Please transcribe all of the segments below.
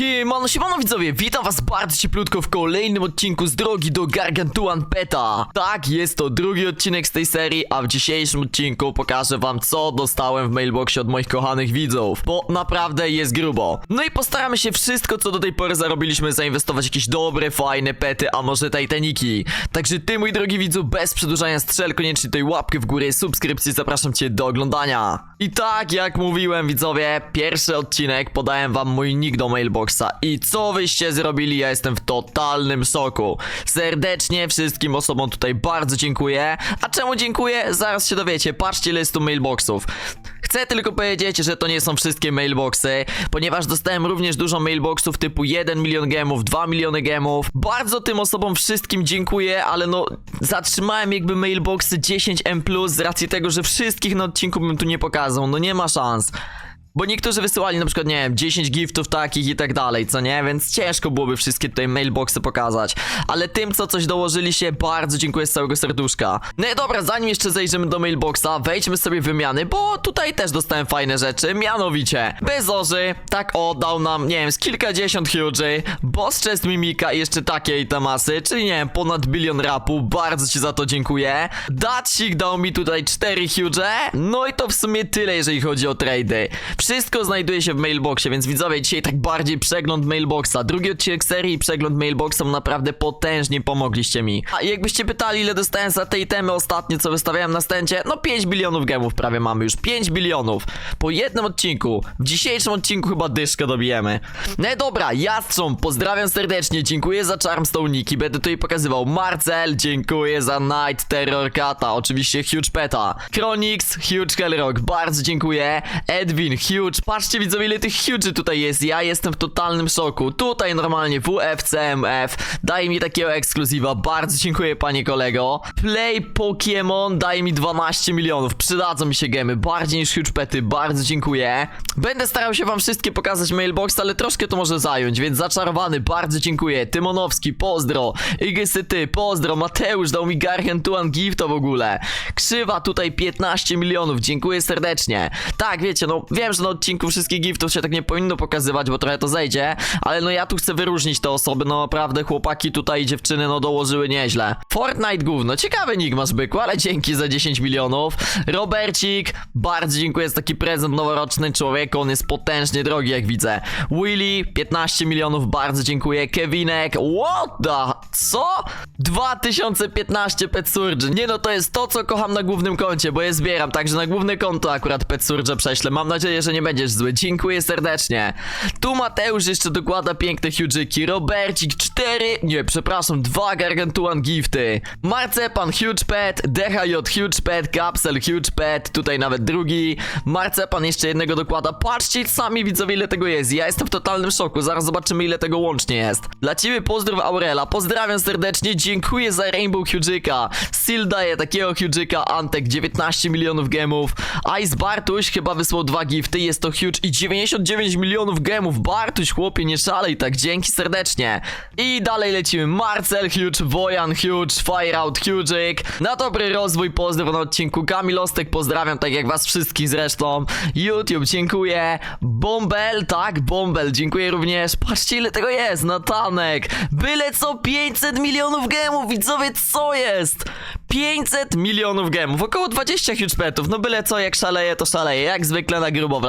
Siemano, siemano widzowie, witam was bardzo cieplutko w kolejnym odcinku z drogi do Gargantuan Peta. Tak, jest to drugi odcinek z tej serii, a w dzisiejszym odcinku pokażę wam co dostałem w mailboxie od moich kochanych widzów Bo naprawdę jest grubo. No i postaramy się wszystko co do tej pory zarobiliśmy zainwestować w jakieś dobre, fajne pety, a może tajtaniki Także ty mój drogi widzu, bez przedłużania strzel koniecznie tutaj łapkę w górę, subskrypcji, zapraszam cię do oglądania. I tak jak mówiłem widzowie, pierwszy odcinek podałem wam mój nick do i co wyście zrobili, ja jestem w totalnym szoku. Serdecznie wszystkim osobom tutaj bardzo dziękuję. A czemu dziękuję? Zaraz się dowiecie. Patrzcie listu mailboxów. Chcę tylko powiedzieć, że to nie są wszystkie mailboxy, ponieważ dostałem również dużo mailboxów typu 1 milion gemów, 2 miliony gemów. Bardzo tym osobom wszystkim dziękuję, ale no zatrzymałem jakby mailboxy 10M+, z racji tego, że wszystkich na odcinku bym tu nie pokazał. No nie ma szans. Bo niektórzy wysyłali na przykład, nie wiem, 10 giftów takich i tak dalej, co nie? Więc ciężko byłoby wszystkie tutaj mailboxy pokazać. Ale tym, co coś dołożyli się, bardzo dziękuję z całego serduszka. No i dobra, zanim jeszcze zejrzymy do mailboxa, wejdźmy sobie w wymiany, bo tutaj też dostałem fajne rzeczy, mianowicie Bezorzy, tak o, dał nam, nie wiem, z kilkadziesiąt huge'y, Boss Chest Mimika i jeszcze takie itamasy, czyli nie wiem, ponad bilion rapu, bardzo ci za to dziękuję. Datsik dał mi tutaj 4 huge'e, no i to w sumie tyle, jeżeli chodzi o trady. Wszystko znajduje się w mailboxie, więc widzowie, dzisiaj tak bardziej przegląd mailboxa. Drugi odcinek serii przegląd mailboxa, naprawdę potężnie pomogliście mi. A jakbyście pytali, ile dostałem za te itemy ostatnie, co wystawiałem na stęcie, no 5 bilionów gemów prawie mamy już, 5 bilionów. Po jednym odcinku, w dzisiejszym odcinku chyba dyszkę dobijemy. No dobra, Jastrząb, pozdrawiam serdecznie, dziękuję za Charmstone'iki, będę tutaj pokazywał. Marcel, dziękuję za Night Terror Kata, oczywiście Huge Peta. Chronix, Huge Hellrock, bardzo dziękuję. Edwin, Huge, patrzcie widzowie ile tych Huge tutaj jest, ja jestem w totalnym szoku. Tutaj normalnie WFCMF, daje mi takiego ekskluzywa, bardzo dziękuję panie kolego. Play Pokémon daje mi 12 milionów, przydadzą mi się gemy, bardziej niż Huge Pety, bardzo dziękuję. Będę starał się wam wszystkie pokazać mailbox, ale troszkę to może zająć, więc zaczarowany, bardzo dziękuję. Tymonowski, pozdro. Igysyty, pozdro. Mateusz dał mi Gargantuan Gifto w ogóle. Krzywa tutaj 15 milionów, dziękuję serdecznie. Tak, wiecie, no wiem, że na odcinku wszystkich giftów się tak nie powinno pokazywać, bo trochę to zejdzie, ale no ja tu chcę wyróżnić te osoby, no naprawdę chłopaki tutaj i dziewczyny no dołożyły nieźle. Fortnite gówno, ciekawy nick masz byku, ale dzięki za 10 milionów. Robercik, bardzo dziękuję za taki prezent noworoczny człowiek, on jest potężnie drogi jak widzę. Willy, 15 milionów, bardzo dziękuję. Kevinek, what the, co? 2015 Pet Surge, nie no to jest to co kocham na głównym koncie, bo je zbieram, także na główne konto akurat Pet Surge prześlę, mam nadzieję, że nie będziesz zły, dziękuję serdecznie. Tu Mateusz jeszcze dokłada piękne huge'yki, Robercik 4, nie przepraszam, 2 Gargantuan gifty. Marcepan Huge Pet, DHJ Huge Pet, Capsel Huge Pet, tutaj nawet drugi. Marcepan jeszcze jednego dokłada, patrzcie sami widzowie ile tego jest, ja jestem w totalnym szoku, zaraz zobaczymy ile tego łącznie jest. Dla ciebie pozdrów Aurela, pozdrawiam serdecznie, dziękuję za Rainbow Huge'yka. Sil daje takiego Huge'yka, Antek 19 milionów gemów. Ice Bartuś chyba wysłał dwa gifty, jest to huge i 99 milionów gemów. Bartuś chłopie, nie szalej tak, dzięki serdecznie. I dalej lecimy, Marcel Huge, Wojan Huge, Fireout Huge'yk. Na dobry rozwój pozdrow na odcinku, Kamil Ostek pozdrawiam, tak jak was wszystkich zresztą. YouTube, dziękuję. Bombel, tak, Bombel, dziękuję również. Patrzcie ile tego jest, Natanek. Byle co 500 milionów gemów, widzowie, co jest? 500 milionów gemów, około 20 huge petów, no byle co, jak szaleje, to szaleje, jak zwykle na grubo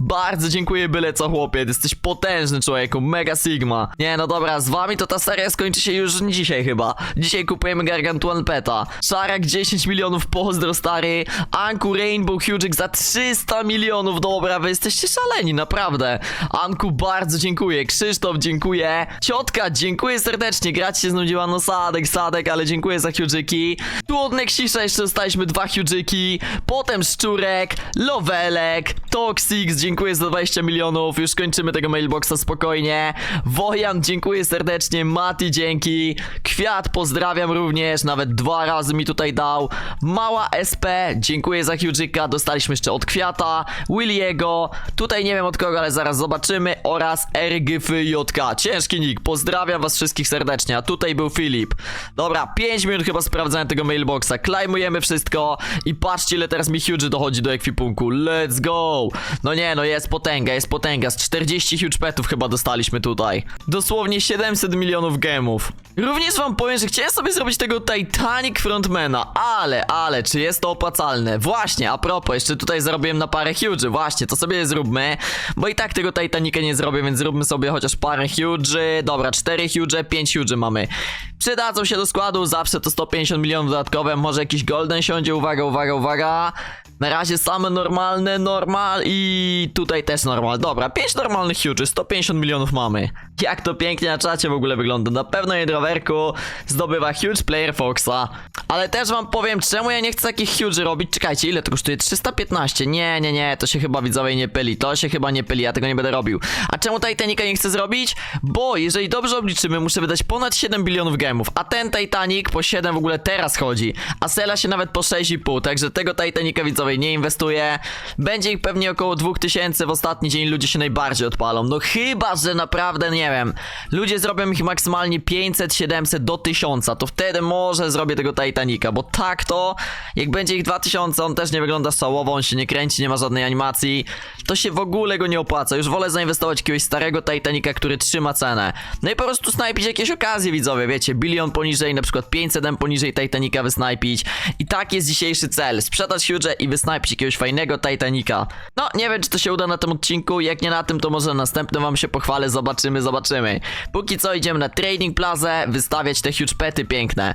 Bardzo dziękuję byle co, chłopie, jesteś potężny człowieku, mega sigma. Nie, no dobra, z wami to ta seria skończy się już dzisiaj chyba. Dzisiaj kupujemy Gargantuan Peta. Szarak 10 milionów, pozdro stary. Anku Rainbow Huge za 300 milionów, dobra, wy jesteście szaleni, naprawdę. Anku, bardzo dziękuję, Krzysztof, dziękuję. Ciotka, dziękuję serdecznie, grać się znudziła, no sadek, sadek, ale dziękuję za huge'yki. Tu od Nexisza jeszcze dostaliśmy dwa huge'yki, potem Szczurek, Lowelek, Toxix, dziękuję za 20 milionów, już kończymy tego mailboxa spokojnie. Wojan, dziękuję serdecznie, Mati, dzięki. Kwiat, pozdrawiam również, nawet dwa razy mi tutaj dał. Mała SP, dziękuję za huge'yka, dostaliśmy jeszcze od Kwiata, Williego, tutaj nie wiem od kogo, ale zaraz zobaczymy, oraz RGFJK, ciężki nick, pozdrawiam was wszystkich serdecznie, a tutaj był Filip. Dobra, 5 minut chyba sprawdzania tego mailboxa, klejmujemy wszystko i patrzcie ile teraz mi huge dochodzi do ekwipunku. Let's go! No nie, no jest potęga, jest potęga. Z 40 huge petów chyba dostaliśmy tutaj. Dosłownie 700 milionów gemów. Również wam powiem, że chciałem sobie zrobić tego Titanic Frontmana, ale, ale, czy jest to opłacalne? Właśnie, a propos, jeszcze tutaj zarobiłem na parę huge, właśnie, to sobie zróbmy, bo i tak tego Titanica nie zrobię, więc zróbmy sobie chociaż parę huge, dobra, 4 huge, 5 huge mamy. Przydadzą się do składu, zawsze to 150 milionów dodatkowe, może jakiś golden siądzie, uwaga, uwaga, uwaga. Na razie same normalne, normal i tutaj też normal. Dobra, 5 normalnych huge, 150 milionów mamy. Jak to pięknie na czacie w ogóle wygląda. Na pewno Jedrowerku zdobywa huge player Foxa. Ale też wam powiem, czemu ja nie chcę takich huge robić. Czekajcie, ile to kosztuje? 315. Nie, nie, nie, to się chyba widzowie nie pyli. To się chyba nie pyli, ja tego nie będę robił. A czemu Titanica nie chcę zrobić? Bo jeżeli dobrze obliczymy, muszę wydać ponad 7 bilionów gemów. A ten Titanic po 7 w ogóle teraz chodzi. A Sela się nawet po 6,5. Także tego Titanica widzowie nie inwestuję. Będzie ich pewnie około 2000. W ostatni dzień ludzie się najbardziej odpalą. No chyba, że naprawdę nie wiem. Ludzie zrobią ich maksymalnie 500, 700 do 1000. To wtedy może zrobię tego Titanica. Bo tak to, jak będzie ich 2000, on też nie wygląda szałowo, on się nie kręci, nie ma żadnej animacji. To się w ogóle go nie opłaca. Już wolę zainwestować jakiegoś starego Titanica, który trzyma cenę. No i po prostu snajpić jakieś okazje widzowie, wiecie, bilion poniżej, na przykład 500 M poniżej Titanica wysnajpić. I tak jest dzisiejszy cel. Sprzedać huge i wysnajpić jakiegoś fajnego Titanica. No, nie wiem czy to się uda na tym odcinku, jak nie na tym, to może na następnym wam się pochwalę, zobaczymy, zobaczymy. Póki co idziemy na Trading Plazę, wystawiać te huge pety piękne.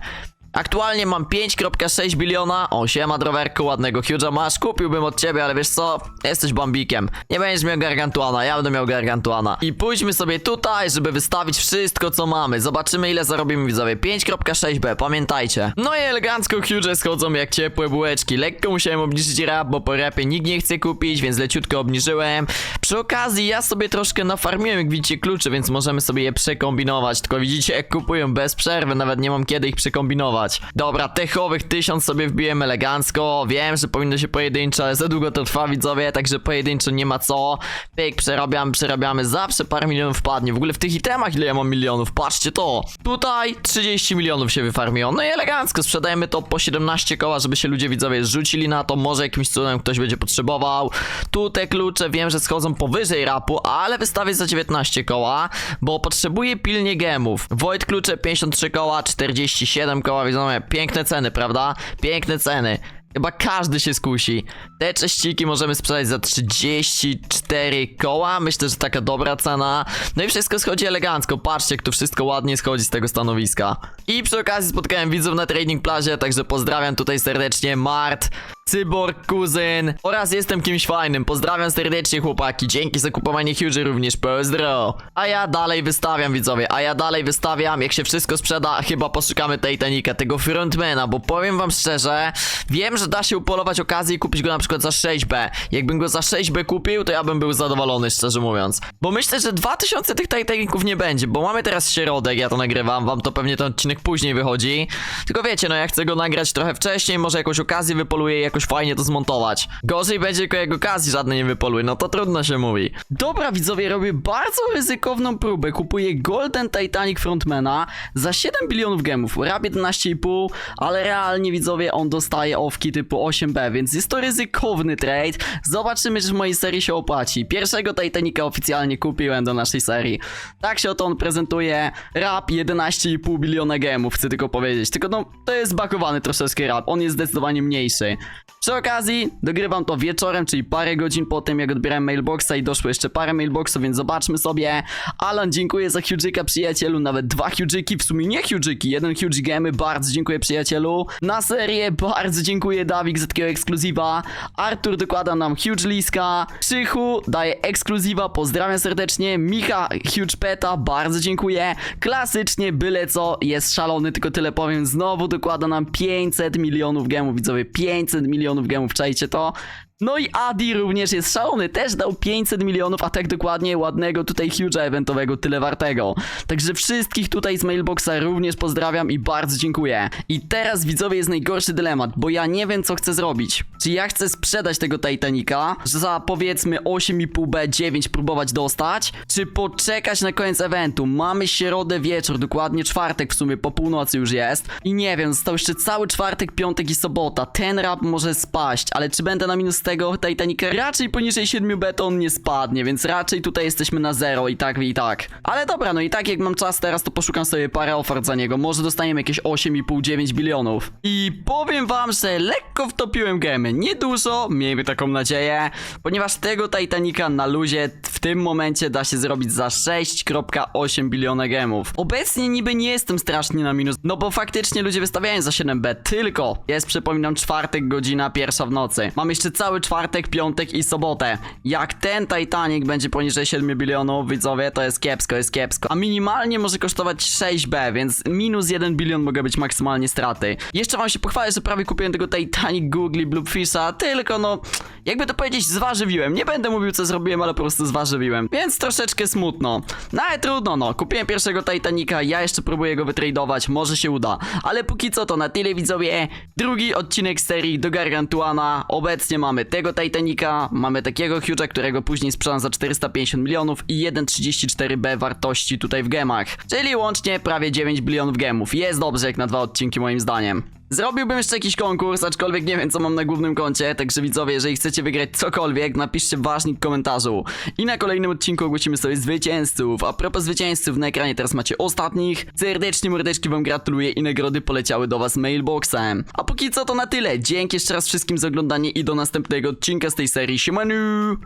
Aktualnie mam 5,6 biliona. O, siema drowerku, ładnego huge'a masz. Kupiłbym od ciebie, ale wiesz co? Jesteś bambikiem. Nie będziesz miał gargantuana, ja będę miał gargantuana. I pójdźmy sobie tutaj, żeby wystawić wszystko, co mamy. Zobaczymy, ile zarobimy widzowie. 5,6b, pamiętajcie. No i elegancko huge schodzą jak ciepłe bułeczki. Lekko musiałem obniżyć rap, bo po rapie nikt nie chce kupić, więc leciutko obniżyłem. Przy okazji ja sobie troszkę nafarmiłem, jak widzicie, klucze, więc możemy sobie je przekombinować. Tylko widzicie, jak kupują bez przerwy, nawet nie mam kiedy ich przekombinować. Dobra, techowych tysiąc sobie wbiłem elegancko. Wiem, że powinno się pojedynczo, ale za długo to trwa, widzowie, także pojedynczo nie ma co. Pyk, przerabiamy, przerabiamy. Zawsze parę milionów wpadnie. W ogóle w tych itemach ile ja mam milionów? Patrzcie to. Tutaj 30 milionów się wyfarmiło. No i elegancko, sprzedajemy to po 17 koła, żeby się ludzie widzowie rzucili na to. Może jakimś cudem ktoś będzie potrzebował. Tu te klucze wiem, że schodzą powyżej rapu, ale wystawię za 19 koła, bo potrzebuję pilnie gemów. Void klucze 53 koła, 47 koła, widzowie, piękne ceny, prawda? Piękne ceny. Chyba każdy się skusi. Te cześciki możemy sprzedać za 34 koła. Myślę, że taka dobra cena. No i wszystko schodzi elegancko. Patrzcie, jak to wszystko ładnie schodzi z tego stanowiska. I przy okazji spotkałem widzów na Trading Plazie, także pozdrawiam tutaj serdecznie Mart. Cyborg, kuzyn oraz jestem kimś fajnym. Pozdrawiam serdecznie chłopaki. Dzięki za kupowanie Huge również pozdro. A ja dalej wystawiam widzowie, a ja dalej wystawiam. Jak się wszystko sprzeda, chyba poszukamy Titanica, tego frontmana, bo powiem wam szczerze, wiem, że da się upolować okazję i kupić go na przykład za 6B. Jakbym go za 6B kupił, to ja bym był zadowolony, szczerze mówiąc. Bo myślę, że 2000 tych Titaniców nie będzie, bo mamy teraz środek, ja to nagrywam, wam to pewnie ten odcinek później wychodzi. Tylko wiecie, no ja chcę go nagrać trochę wcześniej, może jakąś okazję wypoluję i jakoś fajnie to zmontować. Gorzej będzie, tylko jak okazji żadnej nie wypoluję, no to trudno się mówi. Dobra widzowie, robię bardzo ryzykowną próbę. Kupuję Golden Titanic Frontmana za 7 bilionów gemów, rap 11,5, ale realnie widzowie on dostaje owki typu 8B, więc jest to ryzykowny trade. Zobaczymy, czy w mojej serii się opłaci. Pierwszego Titanica oficjalnie kupiłem do naszej serii. Tak się oto on prezentuje. Rap 11,5 biliona gemów, chcę tylko powiedzieć. Tylko no, to jest bakowany troszeczkę rap, on jest zdecydowanie mniejszy. Przy okazji, dogrywam to wieczorem, czyli parę godzin po tym, jak odbierałem mailboxa i doszło jeszcze parę mailboxów, więc zobaczmy sobie. Alan, dziękuję za huge'ika przyjacielu, nawet dwa huge'iki, w sumie nie huge'iki, jeden huge gemy, bardzo dziękuję przyjacielu. Na serię bardzo dziękuję Dawik za takiego ekskluzywa. Artur dokłada nam huge liska. Krzychu daje ekskluzywa, pozdrawiam serdecznie. Micha huge peta, bardzo dziękuję. Klasycznie, byle co, jest szalony, tylko tyle powiem. Znowu dokłada nam 500 milionów gemów, widzowie, 500 milionów gemów, czajcie to? No i Adi również jest szalony, też dał 500 milionów, a tak dokładnie ładnego tutaj huge'a eventowego, tyle wartego. Także wszystkich tutaj z Mailboxa również pozdrawiam i bardzo dziękuję. I teraz widzowie jest najgorszy dylemat, bo ja nie wiem co chcę zrobić. Czy ja chcę sprzedać tego Titanica, za powiedzmy 8,5B9 próbować dostać, czy poczekać na koniec eventu. Mamy środę wieczór, dokładnie czwartek w sumie, po północy już jest. I nie wiem, został jeszcze cały czwartek, piątek i sobota. Ten rap może spaść, ale czy będę na minus tego Titanica? Raczej poniżej 7B to on nie spadnie, więc raczej tutaj jesteśmy na zero i tak i tak. Ale dobra, no i tak jak mam czas teraz, to poszukam sobie parę ofert za niego. Może dostaniemy jakieś 8,5-9 bilionów. I powiem wam, że lekko wtopiłem gemy. Nie dużo, miejmy taką nadzieję, ponieważ tego Titanica na luzie w tym momencie da się zrobić za 6,8 biliona gemów. Obecnie niby nie jestem strasznie na minus, no bo faktycznie ludzie wystawiają za 7B, tylko jest przypominam czwartek, godzina pierwsza w nocy. Mam jeszcze cały czwartek, piątek i sobotę. Jak ten Titanic będzie poniżej 7 bilionów, widzowie, to jest kiepsko, jest kiepsko. A minimalnie może kosztować 6B, więc minus 1 bilion mogę być maksymalnie straty. Jeszcze wam się pochwalę, że prawie kupiłem tego Titanic Googly Bluefisha, tylko no, jakby to powiedzieć, zważywiłem. Nie będę mówił co zrobiłem, ale po prostu zważywiłem. Więc troszeczkę smutno. No ale trudno, no. Kupiłem pierwszego Titanica, ja jeszcze próbuję go wytradować, może się uda. Ale póki co to na tyle widzowie. Drugi odcinek serii do Gargantuana. Obecnie mamy tego Titanica, mamy takiego Huge'a, którego później sprzedam za 450 milionów i 1,34B wartości tutaj w gemach. Czyli łącznie prawie 9 bilionów gemów. Jest dobrze jak na dwa odcinki moim zdaniem. Zrobiłbym jeszcze jakiś konkurs, aczkolwiek nie wiem co mam na głównym koncie, także widzowie, jeżeli chcecie wygrać cokolwiek, napiszcie ważnik w komentarzu. I na kolejnym odcinku ogłosimy sobie zwycięzców. A propos zwycięzców, na ekranie teraz macie ostatnich. Serdecznie mordeczki wam gratuluję i nagrody poleciały do was mailboxem. A póki co to na tyle. Dzięki jeszcze raz wszystkim za oglądanie i do następnego odcinka z tej serii. Siemanu!